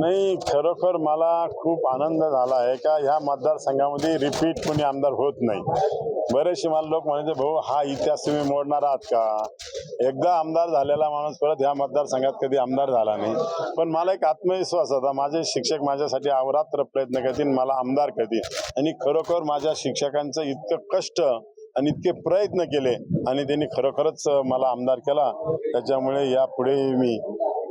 नाही खरोखर मला खूप आनंद झाला आहे का ह्या मतदारसंघामध्ये रिपीट कोणी आमदार होत नाही. बरेचसे मला लोक म्हणायचे भाऊ हा इतिहास तुम्ही मोडणार आहात का? एकदा आमदार झालेला माणूस परत ह्या मतदारसंघात कधी आमदार झाला नाही. पण मला एक आत्मविश्वास होता. माझे शिक्षक माझ्यासाठी अवरात्र प्रयत्न करतील मला आमदार करतील. आणि खरोखर माझ्या शिक्षकांचं इतकं कष्ट आणि इतके प्रयत्न केले आणि त्यांनी खरोखरच मला आमदार केला. त्याच्यामुळे यापुढे मी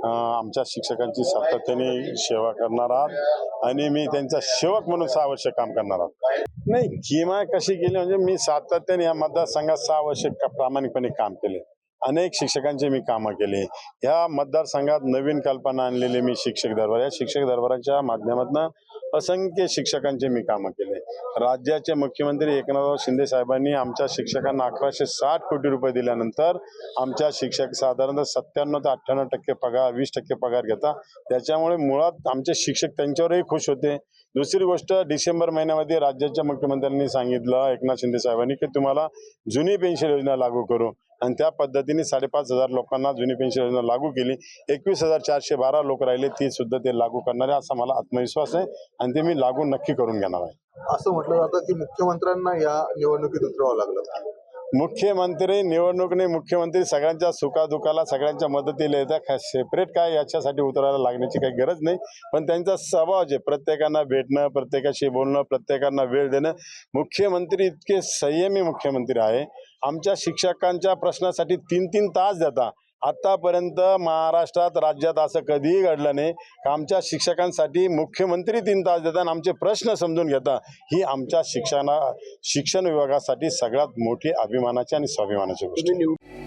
आमच्या शिक्षकांची सातत्याने सेवा करणार आहात आणि मी त्यांचा सेवक म्हणून सहा वर्ष काम करणार आहात. नाही किमा कशी केली म्हणजे मी सातत्याने या मतदारसंघात सहा वर्ष प्रामाणिकपणे काम केले. अनेक शिक्षकांचे मी कामं केले. या मतदारसंघात नवीन कल्पना आणलेली मी शिक्षक दरबार. या शिक्षक दरबाराच्या माध्यमातून असंख्य शिक्षकांचे मी कामं केले. राज्याचे मुख्यमंत्री एकनाथराव शिंदे साहेबांनी आमच्या शिक्षकांना अकराशे साठ कोटी रुपये दिल्यानंतर आमच्या शिक्षक साधारणतः सत्त्याण्णव ते अठ्ठ्याण्णव टक्के पगार वीस टक्के पगार घेता. त्याच्यामुळे मुळात आमचे शिक्षक त्यांच्यावरही खुश होते. दुसरी गोष्ट डिसेंबर महिन्यामध्ये राज्याच्या मुख्यमंत्र्यांनी सांगितलं एकनाथ शिंदे साहेबांनी की तुम्हाला जुनी पेन्शन योजना लागू करू. आणि त्या पद्धतीने साडेपाच हजार लोकांना जुनी पेन्शन योजना लागू केली. एकवीस हजार चारशे बारा लोक राहिले ती सुद्धा ते लागू करणारे असा मला आत्मविश्वास आहे आणि ते मी लागू नक्की करून घेणार आहे. असं म्हटलं जातं की मुख्यमंत्र्यांना या निवडणुकीत उतरावं लागलं. मुख्यमंत्री निवडणूक नाही मुख्यमंत्री सगळ्यांच्या सुखादुखाला सगळ्यांच्या मदतीला येतात. सेपरेट काय याच्यासाठी उतरायला लागण्याची काही गरज नाही. पण त्यांचा स्वभाव जे प्रत्येकांना भेटणं प्रत्येकाशी बोलणं प्रत्येकांना वेळ देणं मुख्यमंत्री इतके संयमी मुख्यमंत्री आहे. आमच्या शिक्षकांच्या प्रश्नासाठी तीन तीन तास देता. आतापर्यंत महाराष्ट्रात राज्यात असं कधीही घडलं नाही. का आमच्या शिक्षकांसाठी मुख्यमंत्री तीन तास देतात आणि आमचे प्रश्न समजून घेता. ही आमच्या शिक्षणा शिक्षण विभागासाठी सगळ्यात मोठी अभिमानाची आणि स्वाभिमानाची गोष्ट